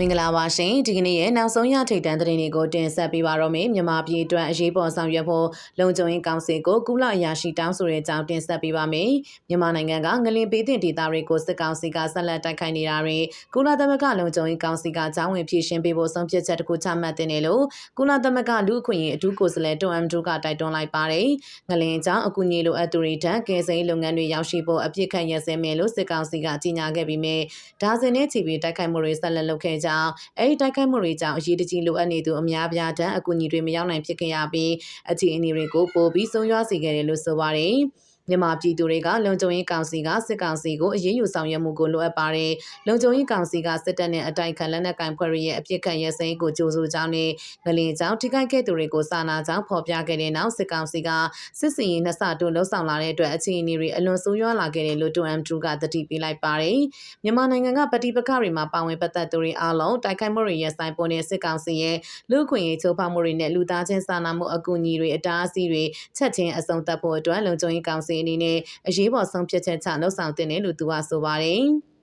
မင်္ဂလာပါရှင်ဒီကနေ့ရဲ့နောက်ဆုံးရထိတ်တန်းသတင်းတွေကိုတင်ဆက်ပေးပါတော့မယ်မြန်မာပြည်အတွက်အရေးပေါ်ဆောင်ရွက်ဖို့လုံခြုံရေးကောင်စီကိုကုလအရာရှိတောင်းဆိုတဲ့အကြောင်းတင်ဆက်ပေးပါမယ်မြန်မာနိုင်ငံကငလင်ပေးတဲ့ဒေသတွေကိုစစ်ကောင်စီကဆက်လက်တိုက်ခိုက်နေတာတွေကုလသမဂ္ဂလုံခြုံရေးကောင်စီကကြောင်းဝင်ဖြည့်ရှင်းပေးဖို့ဆုံးဖြတ်ချက်တစ်ခုချမှတ်တင်တယ်လို့ကုလသမဂ္ဂလူ့အခွင့်အရေးအထူးကိုယ်စားလှယ်တွမ်အမ်ဒူကတိုက်တွန်းလိုက်ပါတယ်ငလင်အကြောင်းအကူအညီလိုအပ်သူတွေထံကယ်ဆယ်ရေးလုပ်ငန်းတွေရောက်ရှိဖို့အပြစ်ခတ်ရစဲမယ်လို့စစ်ကောင်စီကကြေညာခဲ့ပြီးမြဲဒါဇင်နဲ့ချီပြီးတိုက်ခိုက်မှုတွေဆက်လက်လုပ်ခဲ့ကြောင်းအဲဒီတိုက်ခိုက်မှုတွေကြောင့်အရေးတကြီးလိုအပ်နေသူအများပြားတန်းအကူအညီတွေမရောက်နိုင်ဖြစ်ခဲ့ရပြီးအခြေအနေတွေကိုပိုပြီးဆုံးရွားစေခဲ့တယ်လို့ဆိုပါတယ်။ မြန်မာပြည်သူတွေကလုံခြုံရေးကောင်စီကစစ်ကောင်စီကိုအရေးယူဆောင်ရွက်မှုကိုလိုအပ်ပါတယ်။လုံခြုံရေးကောင်စီကစစ်တပ်နဲ့အတိုက်ခံလက်နက်ကိုင်ဖွဲ့ရဲ့အပြစ်ခတ်ရဲစိမ်းကိုကြိုးဆိုကြောင်းနဲ့ငလင်ကြောင်းထိခိုက်ခဲ့သူတွေကိုစာနာကြောင်းဖော်ပြခဲ့တဲ့နောက်စစ်ကောင်စီကစစ်စင်ရေးနှစ်ဆတိုးလှုပ်ဆောင်လာတဲ့အတွက်အခြေအနေတွေအလွန်ဆိုးရွားလာခဲ့တယ်လို့တူအမ်ထူကတတိပေးလိုက်ပါတယ်။မြန်မာနိုင်ငံကပဋိပက္ခတွေမှာပါဝင်ပတ်သက်သူတွေအားလုံးတိုက်ခိုက်မှုတွေရဲ့ဆိုင်ပေါ်တဲ့စစ်ကောင်စီရဲ့လူခွင့်ရေးချိုးဖောက်မှုတွေနဲ့လူသားချင်းစာနာမှုအကူအညီတွေအတားအဆီးတွေချက်ချင်းအဆုံးသတ်ဖို့အတွက်လုံခြုံရေးကောင်စီအနေနဲ့အရေးပေါ်ဆုံးဖြတ်ချက်ချလှုပ်ဆောင်တင်တယ်လို့သူကဆိုပါတယ်။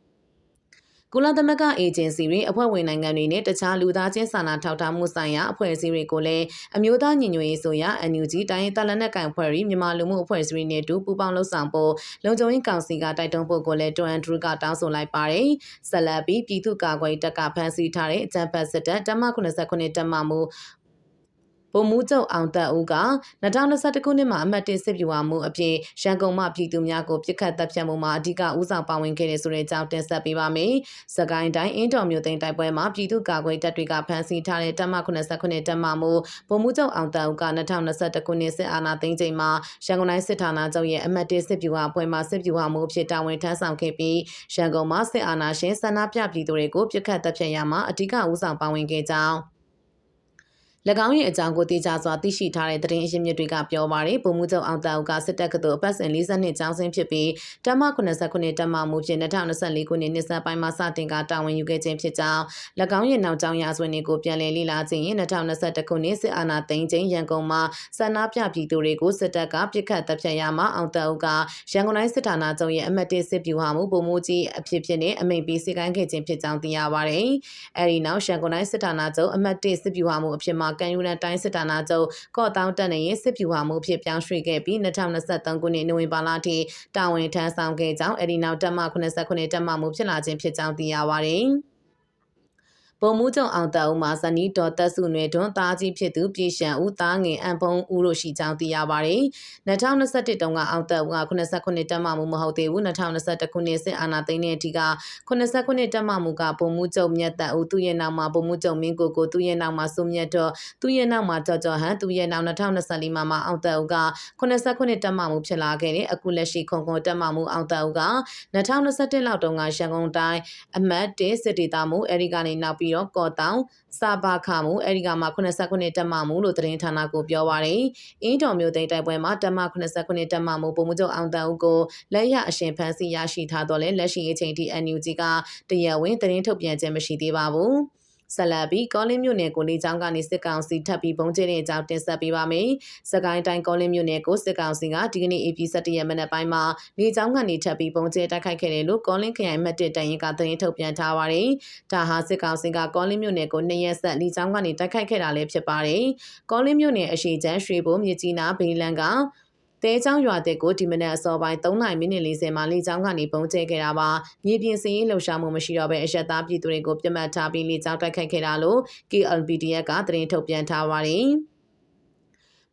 ကုလသမဂ္ဂအေဂျင်စီတွေအဖွဲ့ဝင်နိုင်ငံတွေနဲ့တခြားလူသားချင်းစာနာထောက်ထားမှုဆိုင်ရာအဖွဲ့အစည်းတွေကိုလည်းအမျိုးသားညီညွတ်ရေးဆိုရာ NUG တိုင်းဒေသလက်နက်ကိုင်အဖွဲ့တွေမြန်မာလူမှုအဖွဲ့အစည်းတွေနဲ့တူပူးပေါင်းလှုပ်ဆောင်ဖို့လုံခြုံရေးကောင်စီကတိုက်တွန်းဖို့ကိုလည်းတွန်အန်ဒရူကတောင်းဆိုလိုက်ပါတယ်။ဆက်လက်ပြီးပြည်သူ့ကာကွယ်တပ်ကဖမ်းဆီးထားတဲ့အကြံဖတ်စစ်တပ်တမ89တက်မှမှု ဗိုလ်မှူးချုပ်အောင်သက်ဦးက2021ခုနှစ်မှာအမတ်တစ်စစ်ဗျူဟာမှုအပြင်ရန်ကုန်မှပြည်သူများကိုပြစ်ခတ်တပ်ဖြတ်မှုမှာအဓိကဦးဆောင်ပါဝင်ခဲ့တဲ့ဆိုတဲ့အကြောင်းတင်ဆက်ပေးပါမယ်။စကိုင်းတိုင်းအင်းတော်မြို့သိမ်းတိုက်ပွဲမှာပြည်သူ့ကာကွယ်တပ်တွေကဖမ်းဆီးထားတဲ့တပ်မ89တပ်မမှုဗိုလ်မှူးချုပ်အောင်သက်ဦးက2021ခုနှစ်စစ်အာဏာသိမ်းချိန်မှာရန်ကုန်တိုင်းစစ်ဌာနချုပ်ရဲ့အမတ်တစ်စစ်ဗျူဟာပွဲမှာစစ်ဗျူဟာမှုဖြစ်တာဝန်ထမ်းဆောင်ခဲ့ပြီးရန်ကုန်မှာစစ်အာဏာရှင်ဆန္ဒပြပြည်သူတွေကိုပြစ်ခတ်တပ်ဖြတ်ရမှာအဓိကဦးဆောင်ပါဝင်ခဲ့ကြောင်း၎ င်းရဲ့အကြောင်းကိုသိကြစွာသိရှိထားတဲ့သတင်းအရင်းမြစ်တွေကပြောပါတယ်ပုံမှုချုပ်အောင်တာဦးကစစ်တပ်ကတော်အပတ်စဉ်42ကျောင်းစင်းဖြစ်ပြီးတမ89တမမှုဖြင့်2024ခုနှစ်နှစ်စပိုင်းမှာစတင်ကတာဝန်ယူခဲ့ခြင်းဖြစ်ကြောင်း၎င်းရဲ့နောက်ကျောင်းရာဇဝင်တွေကိုပြန်လည်လေ့လာခြင်းရင်2021ခုနှစ်စစ်အာဏာသိမ်းခြင်းရန်ကုန်မှာဆန္ဒပြပြည်သူတွေကိုစစ်တပ်ကပြစ်ခတ်တပ်ဖြတ်ရမှာအောင်တာဦးကရန်ကုန်တိုင်းစစ်ဌာနချုပ်ရဲ့အမတ်တစ်စစ်ဗျူဟာမှုပုံမှုကြီးအဖြစ်ဖြစ်နဲ့အမိန့်ပေးစည်းကမ်းခဲ့ခြင်းဖြစ်ကြောင်းသိရပါတယ်။အဲဒီနောက်ရန်ကုန်တိုင်းစစ်ဌာနချုပ်အမတ်တစ်စစ်ဗျူဟာမှုအဖြစ်မှာကန်ယူရန်တိုင်းစစ်ဌာနချုပ်ကော့တောင်းတက်နေရင်စစ်ဖြူဟာမှုဖြစ်ပြောင်းရွှေ့ခဲ့ပြီး2023ခုနှစ်နိုဝင်ဘာလထိတာဝန်ထမ်းဆောင်ခဲ့ကြောင်းအဲဒီနောက်တက်မ89တက်မမှုဖြစ်လာခြင်းဖြစ်ကြောင်းသိရပါတယ်။ ဗိုလ်မှူးချုပ်အောင်တအုံမှာဇနီးတော်သက်စုနွယ်တွန်းသားကြီးဖြစ်သူပြည်ရှံဦးသားငယ်အန်ဖုံဦးတို့ရှိကြောင်းသိရပါတယ်။2021တုန်းကအောင်တအုံက89တက်မှမှုမဟုတ်သေးဘူး2021ခုနှစ်စစ်အာဏာသိမ်းတဲ့အထိက89တက်မှမှုကဗိုလ်မှူးချုပ်မြတ်တအုံသူ့ရဲ့နောက်မှာဗိုလ်မှူးချုပ်မင်းကိုကိုသူ့ရဲ့နောက်မှာစုမြတ်တော့သူ့ရဲ့နောက်မှာကြော်ကြော်ဟန်သူ့ရဲ့နောက်2024မှာမှအောင်တအုံက89တက်မှမှုဖြစ်လာခဲ့တဲ့အခုလက်ရှိခုံခုံတက်မှမှုအောင်တအုံက2021လောက်တုန်းကရန်ကုန်တိုင်းအမတ်1စစ်ဒေသမှုအဲဒီကနေနောက်ပြီးတော့ကော်တောင်စာဘာခမှုအဲဒီကမှ89တက်မမှုလို့သတင်းဌာနကိုပြောပါရယ်အင်းတော်မျိုးသိမ်းတိုက်ပွဲမှာတက်မ89တက်မမှုပုံမှုချုပ်အောင်တန်ဦးကိုလက်ရအရှင်ဖန်းစီရရှိထားတော့လဲလက်ရှိအချိန်ထိ NUG ကတရားဝင်သတင်းထုတ်ပြန်ခြင်းမရှိသေးပါဘူး။ ဆက်လက်ပြီးကောလင်းမြို့နယ်ကိုလေးချောင်းကနေစစ်ကောင်စီထပ်ပြီးပုံကျင်းတဲ့အကြောင်းတင်ဆက်ပေးပါမယ်။စကိုင်းတိုင်းကောလင်းမြို့နယ်ကိုစစ်ကောင်စီကဒီကနေ့ AP 17ရက်မနက်ပိုင်းမှာလေးချောင်းကနေထပ်ပြီးပုံကျင်းတိုက်ခိုက်ခဲ့တယ်လို့ကောလင်းခရိုင်မှတ်တစ်တိုင်ရင်ကသတင်းထုတ်ပြန်ထားပါတယ်။ဒါဟာစစ်ကောင်စီကကောလင်းမြို့နယ်ကိုနှစ်ရက်ဆက်လေးချောင်းကနေတိုက်ခိုက်ခဲ့တာလည်းဖြစ်ပါတယ်။ကောလင်းမြို့နယ်အရှိချမ်းရွှေဘိုမြကြီးနားဘီလန်က တဲချောင်းရွာတဲ့ကိုဒီမနက်အစောပိုင်း3နိုင်မိနစ်40မှာလေချောင်းကနေပုံကျဲခဲ့တာပါမြေပြင်စည်ရေးလှုပ်ရှားမှုမရှိတော့ဘဲအရက်သားပြည်သူတွေကိုပြတ်မှတ်ထားပြီးလေချောင်းတိုက်ခိုက်ခဲ့တာလို့ KLPDF ကသတင်းထုတ်ပြန်ထားပါတယ်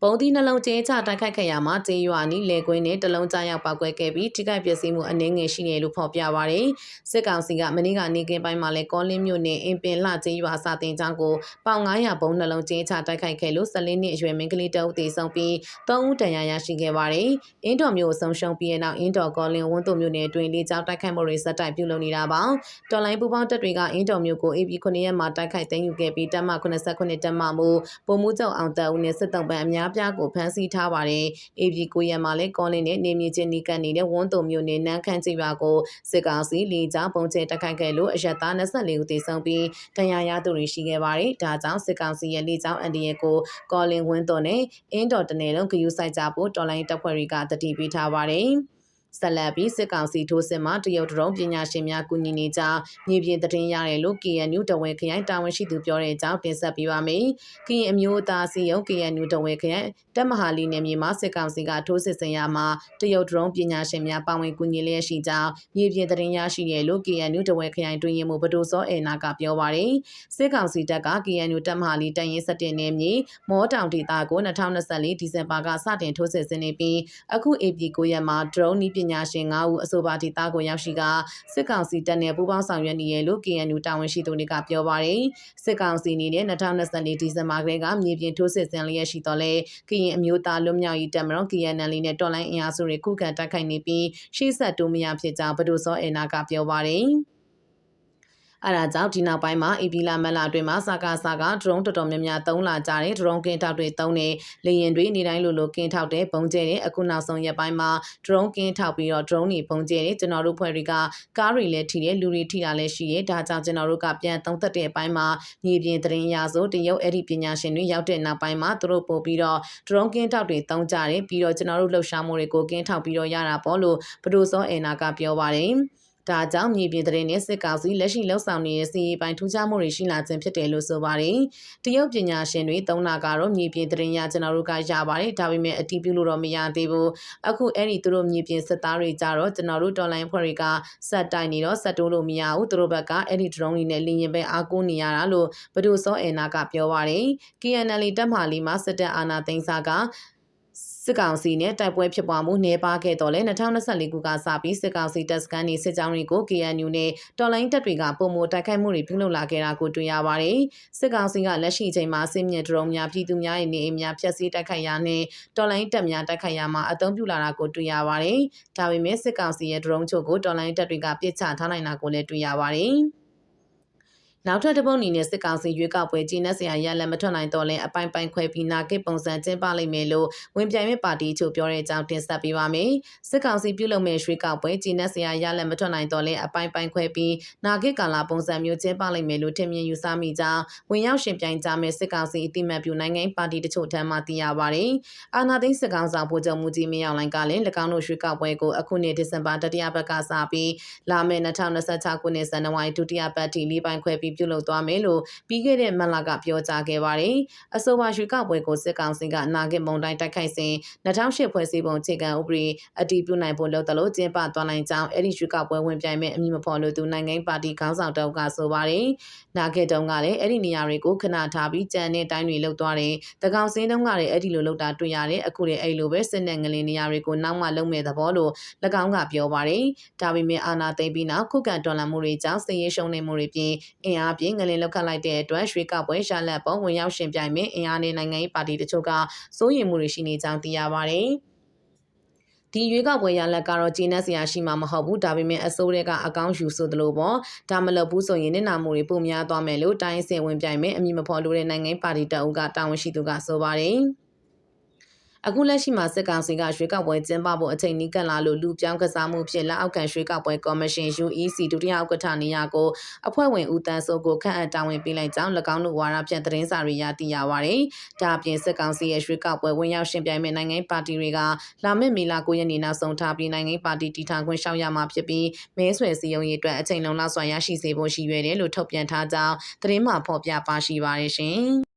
ပုံသီးနှလုံးကျဲချတိုက်ခိုက်ခဲ့ရမှာကျေးရွာနီးလေကွင်းနဲ့တလုံးကြားရောက်ပောက်ကွဲခဲ့ပြီးထိခိုက်ပျက်စီးမှုအနည်းငယ်ရှိနေလို့ဖော်ပြပါရယ်စစ်ကောင်စီကမနေ့ကနေကင်းပိုင်းမှာလဲကောလင်းမြို့နယ်အင်ပင်လှကျေးရွာစာတင်ကျောင်းကိုပေါင်900ဘုံနှလုံးကျဲချတိုက်ခိုက်ခဲ့လို့14နှစ်အရွယ်မင်းကလေးတအုပ်သေးဆုံးပြီး3ဦးတန်ရာရရှိခဲ့ပါရယ်အင်းတော်မြို့ဆုံးရှုံးပြီးနောက်အင်းတော်ကောလင်းဝန်းတုံမြို့နယ်တွင်လေကြောင်းတိုက်ခိုက်မှုတွေဇက်တိုက်ပြုလုပ်နေတာပါတော်လိုင်းပူပေါင်းတပ်တွေကအင်းတော်မြို့ကို AP 9ရက်မှာတိုက်ခိုက်သိမ်းယူခဲ့ပြီးတပ်မ89တပ်မမှုပုံမှုချုပ်အောင်တအုပ်နဲ့စစ်တုံးပန်းအများပြားကိုဖမ်းဆီးထားပါတယ်။ AB ကိုရံမှာလည်းကောလင်းနဲ့နေမြေချင်းနီးကပ်နေတဲ့ဝန်းတုံမျိုးနဲ့နန်းခန့်ကြီးရွာကိုစစ်ကောင်စီလီကြောင်းပုံကျဲတိုက်ခိုက်ခဲ့လို့အရက်သား24ဦးသေဆုံးပြီးတရားရသူတွေရှိခဲ့ပါတယ်။ဒါကြောင့်စစ်ကောင်စီရဲ့လီကြောင်းအန်ဒီရဲ့ကိုကောလင်းဝန်းတုံနဲ့အင်းတော်တနယ်လုံးဂယူဆိုင်ကြဖို့တော်လိုင်းတပ်ဖွဲ့တွေကတတိပေးထားပါတယ်။ ဆက်လက်ပြီးစစ်ကောင်စီထိုးစစ်မှတရုတ်ဒရုန်းပညာရှင်များကူညီနေကြောင်းမြေပြင်သတင်းရတယ်လို့ KNU တဝဲခရိုင်တာဝန်ရှိသူပြောတဲ့အကြောင်းတင်ဆက်ပေးပါမယ်။ကရင်အမျိုးသားစီယုံ KNU တဝဲခရိုင်တက်မဟာလီနယ်မြေမှာစစ်ကောင်စီကထိုးစစ်ဆင်ရမှာတရုတ်ဒရုန်းပညာရှင်များပါဝင်ကူညီလျက်ရှိကြောင်းမြေပြင်သတင်းရရှိရလို့ KNU တဝဲခရိုင်တွင်ရင်မှုဗဒိုစောအေနာကပြောပါရယ်စစ်ကောင်စီတပ်က KNU တက်မဟာလီတရင်17နယ်မြေမောတောင်ဒေသကို2024ဒီဇင်ဘာကစတင်ထိုးစစ်ဆင်နေပြီးအခု AP 9ရက်မှာ drone နည်းပညာရှင်9ဦးအဆိုပါဒေသကိုရောက်ရှိကစစ်ကောင်စီတပ်နဲ့ပူးပေါင်းဆောင်ရွက်နေရလို့ KNU တာဝန်ရှိသူတွေကပြောပါရယ်စစ်ကောင်စီအနေနဲ့2024ဒီဇင်ဘာကလေးကမြေပြင်ထိုးစစ်ဆင်လျက်ရှိတော့လဲကရင်အမျိုးသားလွတ်မြောက်ရေးတပ်မတော် KNL နဲ့တော်လိုင်းအင်အားစုတွေခုခံတိုက်ခိုက်နေပြီးရှေ့ဆက်တိုးမရဖြစ်ကြောင်းဗဒိုစောအေနာကပြောပါရယ် အဲဒါကြောင့်ဒီနောက်ပိုင်းမှာအေပီလာမက်လာအတွင်းမှာစကားစကားဒရုန်းတော်တော်များများသုံးလာကြတဲ့ဒရုန်းကင်းထောက်တွေသုံးနေလေရင်တွေနေတိုင်းလိုလိုကင်းထောက်တဲ့ပုံကျဲတဲ့အခုနောက်ဆုံးရက်ပိုင်းမှာဒရုန်းကင်းထောက်ပြီးတော့ဒရုန်းတွေပုံကျဲတဲ့ကျွန်တော်တို့ဖွဲ့တွေကကားတွေလည်းထိတယ်လူတွေထိတာလည်းရှိရဲ့ဒါကြောင့်ကျွန်တော်တို့ကပြန်သုံးသက်တဲ့အပိုင်းမှာမြေပြင်သတင်းရဆိုတရုတ်အဲ့ဒီပညာရှင်တွေရောက်တဲ့နောက်ပိုင်းမှာသူတို့ပို့ပြီးတော့ဒရုန်းကင်းထောက်တွေသုံးကြတယ်ပြီးတော့ကျွန်တော်တို့လှုပ်ရှားမှုတွေကိုကင်းထောက်ပြီးတော့ရတာပေါ့လို့ဘဒိုစောအေနာကပြောပါတယ် ဒါကြောင့်မြေပြင်သတင်းနဲ့စစ်ကောင်စီလက်ရှိလှုပ်ဆောင်နေတဲ့စီရေးပိုင်းထူးခြားမှုတွေရှိလာခြင်းဖြစ်တယ်လို့ဆိုပါတယ်။တရုတ်ပညာရှင်တွေသုံးနာကတော့မြေပြင်သတင်းရကျွန်တော်တို့ကရပါတယ်။ဒါပေမဲ့အတီးပြုလို့တော့မရသေးဘူး။အခုအဲ့ဒီသူတို့မြေပြင်စစ်သားတွေကြတော့ကျွန်တော်တို့တော်လိုင်းဖွဲ့တွေကစက်တိုင်နေတော့စက်တိုးလို့မရဘူး။သူတို့ဘက်ကအဲ့ဒီ drone တွေနဲ့လင်းရင်ပဲအားကိုးနေရတာလို့ဘဒုစောအေနာကပြောပါတယ်။ KNL တပ်မဟာလီမှာစစ်တပ်အာဏာသိမ်းစားက စစ်ကောင်စီနဲ့တိုက်ပွဲဖြစ်ပွားမှုနှဲပါခဲ့တော့လဲ2024ခုကစပြီးစစ်ကောင်စီတပ်စခန်းနေစစ်ကြောင်းတွေကို KNU နဲ့တော်လိုင်းတပ်တွေကပုံမတိုက်ခိုက်မှုတွေပြုလုပ်လာခဲ့တာကိုတွေ့ရပါတယ်။စစ်ကောင်စီကလက်ရှိအချိန်မှာစစ်မြစ်ဒရုန်းများပြည်သူများရဲ့နေအိမ်များဖျက်ဆီးတိုက်ခိုက်ရာနဲ့တော်လိုင်းတပ်များတိုက်ခိုက်ရာမှာအသုံးပြုလာတာကိုတွေ့ရပါတယ်။ဒါပေမဲ့စစ်ကောင်စီရဲ့ဒရုန်းချို့ကိုတော်လိုင်းတပ်တွေကပစ်ချထားနိုင်တာကိုလည်းတွေ့ရပါတယ်။ နောက်ထပ်တစ်ပုတ်အနေနဲ့စစ်ကောင်စီရွေးကောက်ပွဲကြီးနှက်စရာရလက်မထွက်နိုင်တော့လဲအပိုင်ပိုင်ခွဲပြီးနာကိပုံစံကျင်းပလိမ့်မယ်လို့ဝင်ပြိုင်မဲ့ပါတီချုပ်ပြောတဲ့အကြောင်းတင်ဆက်ပေးပါမယ်။စစ်ကောင်စီပြုလုပ်မဲ့ရွေးကောက်ပွဲကြီးနှက်စရာရလက်မထွက်နိုင်တော့လဲအပိုင်ပိုင်ခွဲပြီးနာကိကာလာပုံစံမျိုးကျင်းပလိမ့်မယ်လို့ထင်မြင်ယူဆမိကြောင်းဝင်ရောက်ရှင်ပြိုင်ကြမဲ့စစ်ကောင်စီအတိမတ်ပြုနိုင်ငံပါတီတချို့ထံမှသိရပါတယ်။အာနာသိန်းစစ်ကောင်ဆောင်ဗိုလ်ချုပ်မူကြီးမင်းအောင်လှိုင်ကလည်း၎င်းတို့ရွေးကောက်ပွဲကိုအခုနှစ်ဒီဇင်ဘာတတိယပတ်ကစပြီးလာမယ့်2026ခုနှစ်ဇန်နဝါရီဒုတိယပတ်ထိလေးပိုင်းခွဲပြီးပြုလုပ်သွားမယ်လို့ပြီးခဲ့တဲ့မတ်လကပြောကြားခဲ့ပါတယ်။အဆိုပါရွေးကောက်ပွဲကိုစစ်ကောင်စီကနာဂစ်မုံတိုင်းတိုက်ခိုက်စဉ်2008ဖွဲ့စည်းပုံအခြေခံဥပဒေအတည်ပြုနိုင်ဖို့လုပ်တယ်လို့ကျင်းပသွားနိုင်ကြောင်းအဲ့ဒီရွေးကောက်ပွဲဝင်ပြိုင်မဲ့အမည်မဖော်လို့သူနိုင်ငံပါတီခေါင်းဆောင်တောက်ကဆိုပါတယ်။နာဂစ်တုံးကလည်းအဲ့ဒီနေရာတွေကိုခဏထားပြီးကြံတဲ့တိုင်းတွေလောက်သွားတယ်။တကောင်စင်းတုံးကလည်းအဲ့ဒီလိုလောက်တာတွေ့ရတယ်။အခုလည်းအဲ့လိုပဲစစ်နဲ့ငလင်နေရာတွေကိုနောက်မှလုံမဲ့သဘောလို့၎င်းကပြောပါတယ်။ဒါပေမဲ့အာနာသိမ့်ပြီးနောက်ခုခံတော်လှန်မှုတွေကြောင့်စစ်ရေးရှုံးနေမှုတွေပြင်အင်အားပြင်ငလင်လောက်ခတ်လိုက်တဲ့အတွက်ရွှေကောက်ပွဲရှာလက်ပေါ်ဝင်ရောက်ရှင်ပြိုင်မဲ့အင်အားနဲ့နိုင်ငံရေးပါတီတချို့ကစိုးရိမ်မှုတွေရှိနေကြောင်းသိရပါတယ်။ဒီရွေးကောက်ပွဲရလက်ကတော့ဂျင်းနဲ့ဆရာရှိမှာမဟုတ်ဘူးဒါပေမဲ့အစိုးရကအကောင့်ယူဆိုသလိုပေါ့ဒါမလုပ်ဘူးဆိုရင်နေနာမှုတွေပုံများသွားမယ်လို့တိုင်းစင်ဝင်ပြိုင်မဲ့အမည်မဖော်လို့တဲ့နိုင်ငံပါတီတအုပ်ကတာဝန်ရှိသူကဆိုပါတယ်။ အခုလက်ရှိမှာစစ်ကောင်စီကရွှေကောက်ပွဲကျင်းပဖို့အချိန်နီးကပ်လာလို့လူပြောင်းကစားမှုဖြစ်လက်အောက်ခံရွှေကောက်ပွဲကော်မရှင် UEC ဒုတိယဥက္ကဋ္ဌနေရာကိုအဖွဲ့ဝင်ဦးတန်းစိုးကိုခန့်အပ်တာဝန်ပေးလိုက်ကြောင်း၎င်းတို့ဝါရဖြန့်သတင်းစာတွေရသိရပါဗျ။ဒါအပြင်စစ်ကောင်စီရဲ့ရွှေကောက်ပွဲဝင်ရောက်ရှင်ပြိုင်မဲ့နိုင်ငံပါတီတွေကလာမယ့်မေလ9ရက်နေ့နောက်ဆုံးထားပြီးနိုင်ငံပါတီတီထောင်ခွင့်ရှောက်ရမှာဖြစ်ပြီးမဲဆွယ်စည်းရုံးရေးအတွက်အချိန်လုံးလောက်စွာရရှိစေဖို့ရှိရွယ်တယ်လို့ထုတ်ပြန်ထားကြောင်းသတင်းမှဖော်ပြပါရှိပါတယ်ရှင်။